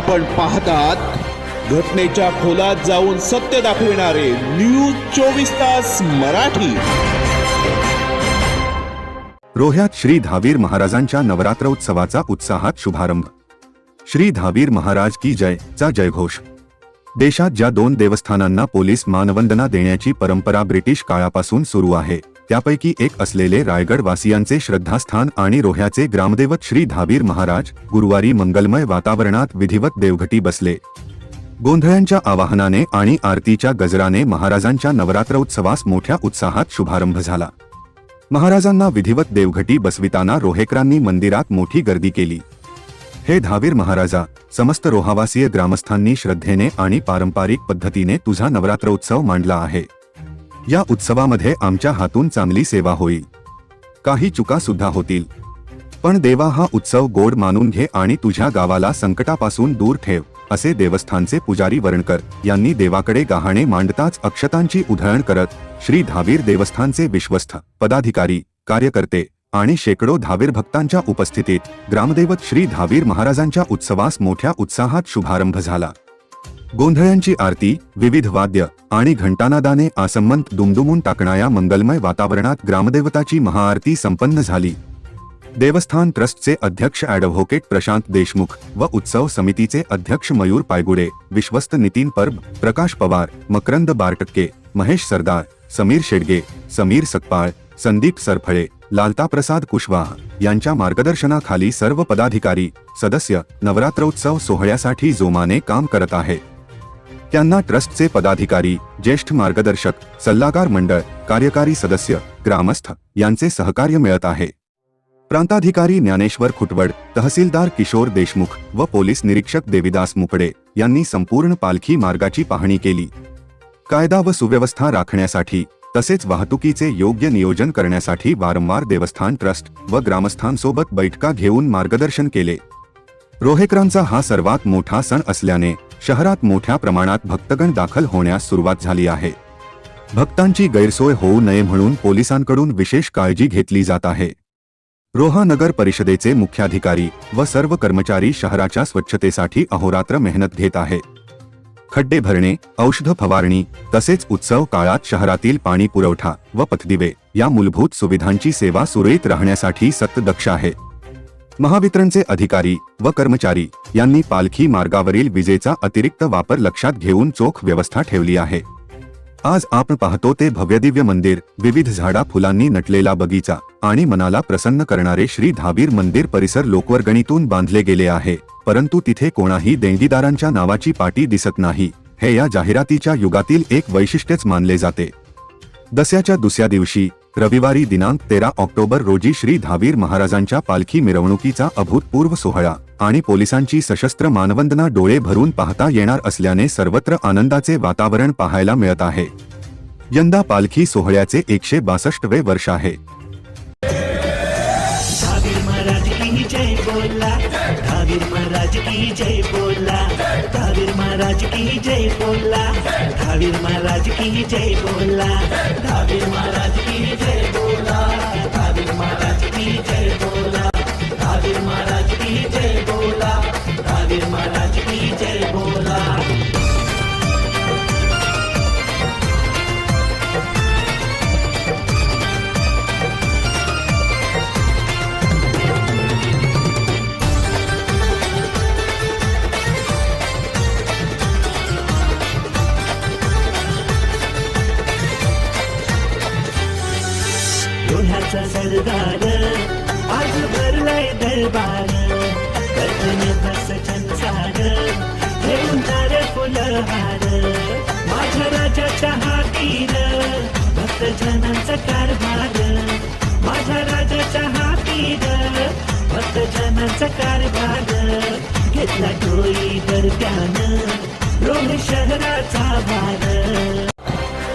आपण पाहतात घटनेच्या खोलात जाऊन सत्य दाखविणारे न्यूज चोवीस तास मराठी. रोह्यात श्री धावीर महाराजांच्या नवरात्र उत्सवाचा उत्साहात शुभारंभ. श्री धावीर महाराज की जय चा जयघोष. देशात ज्या दोन देवस्थानांना पोलीस मानवंदना देण्याची परंपरा ब्रिटिश काळापासून सुरू आहे त्यापैकी एक असलेले रायगड वासियांचे श्रद्धास्थान आणि रोह्याचे ग्रामदैवत श्री धावीर महाराज गुरुवारी मंगलमय वातावरणात विधिवत देवघटी बसले. गोंधळ्यांच्या आवाहनाने आणि आरतीच्या गजराने महाराजांच्या नवरात्रोत्सवास मोठ्या उत्साहात शुभारंभ झाला. महाराजांना विधिवत देवघटी बसविताना रोहेकरांनी मंदिरात मोठी गर्दी केली. हे धावीर महाराजा समस्त रोहावासीय ग्रामस्थांनी श्रद्धेने आणि पारंपरिक पद्धतीने तुझा नवरात्रोत्सव मांडला आहे. या उत्सवामध्ये आमच्या हातून चांगली सेवा होईल. काही चुका सुद्धा होतील. पण देवा हा उत्सव गोड मानून घे आणि तुझ्या गावाला संकटापासून दूर ठेव असे देवस्थानचे पुजारी वरणकर यांनी देवाकडे गहाणे मांडताच अक्षतांची उधळण करत श्री धावीर देवस्थानचे विश्वस्थ पदाधिकारी कार्यकर्ते आणि शेकडो धावीर भक्तांच्या उपस्थितीत ग्रामदैवत श्री धावीर महाराजांच्या उत्सवास मोठ्या उत्साहात शुभारंभ झाला. गोंधळ्यांची आरती विविध वाद्य आणि घंटानादाने आसमंत दुमदुमून टाकणाऱ्या मंगलमय वातावरणात ग्रामदेवताची महाआरती संपन्न झाली. देवस्थान ट्रस्टचे अध्यक्ष ॲडव्होकेट प्रशांत देशमुख व उत्सव समितीचे अध्यक्ष मयूर पायगुडे विश्वस्त नितीन परब प्रकाश पवार मकरंद बारटक्के महेश सरदार समीर शेडगे समीर सकपाळ संदीप सरफळे लालताप्रसाद कुशवाह यांच्या मार्गदर्शनाखाली सर्व पदाधिकारी सदस्य नवरात्रोत्सव सोहळ्यासाठी जोमाने काम करत आहे त्यांना ट्रस्टचे पदाधिकारी ज्येष्ठ मार्गदर्शक सल्लागार मंडळ कार्यकारी सदस्य ग्रामस्थ यांचे सहकार्य मिळत आहे. प्रांताधिकारी ज्ञानेश्वर खुटवड तहसीलदार किशोर देशमुख व पोलीस निरीक्षक देविदास मुकडे यांनी संपूर्ण पालखी मार्गाची पाहणी केली. कायदा व सुव्यवस्था राखण्यासाठी तसेच वाहतुकीचे योग्य नियोजन करण्यासाठी वारंवार देवस्थान ट्रस्ट व ग्रामस्थांसोबत बैठका घेऊन मार्गदर्शन केले. रोहेकरांचा हा सर्वात मोठा सण असल्याने शहरात मोठ्या प्रमाणात भक्तगण दाखल होण्यास सुरुवात झाली आहे. भक्तांची गैरसोय होऊ नये म्हणून पोलिसांकडून विशेष काळजी घेतली जात आहे. रोहा नगर परिषदेचे मुख्याधिकारी व सर्व कर्मचारी शहराच्या स्वच्छतेसाठी अहोरात्र मेहनत घेत आहे. खड्डे भरणे औषध फवारणी तसेच उत्सव काळात शहरातील पाणी पुरवठा व पथदिवे या मूलभूत सुविधांची सेवा सुरळीत राहण्यासाठी सतदक्ष आहे. महावितरणचे अधिकारी व कर्मचारी यांनी पालखी मार्गावरील विजेचा अतिरिक्त वापर लक्षात घेऊन चोख व्यवस्था ठेवली आहे. आज आपण पाहतो ते भव्यदिव्य मंदिर विविध झाडा फुलांनी नटलेला बगीचा आणि मनाला प्रसन्न करणारे श्री धाबीर मंदिर परिसर लोकवर्गणीतून बांधले गेले आहे. परंतु तिथे कोणाही देणगीदारांच्या नावाची पाटी दिसत नाही. हे या जाहिरातीच्या युगातील एक वैशिष्ट्यच मानले जाते. दसऱ्याच्या दुसऱ्या दिवशी रविवारी दिनांक तेरा ऑक्टोबर रोजी श्री धावीर महाराजांच्या पालखी मिरवणुकीचा अभूतपूर्व सोहळा आणि पोलिसांची सशस्त्र मानवंदना डोळे भरून पाहता येणार असल्याने सर्वत्र आनंदाचे वातावरण पाहायला मिळत आहे. यंदा पालखी सोहळ्याचे एकशे बासष्टवे वर्ष आहे. की जय बोला धावीर महाराज की जय बोला धावीर महाराज की जय बोला धावीर महाराज की जय बोला धावीर महाराज की जय बोला सरदार आज भरलाय दरबार कर्तव्याचा संसार घेऊन तारे फुलहार माझ्या राजाच्या हातीर भक्त जनांचा कारभार माझ्या राजाच्या हातीर भक्त जनांचा कारभार घेतला डोई दरम्यान रोड शहराचा भार.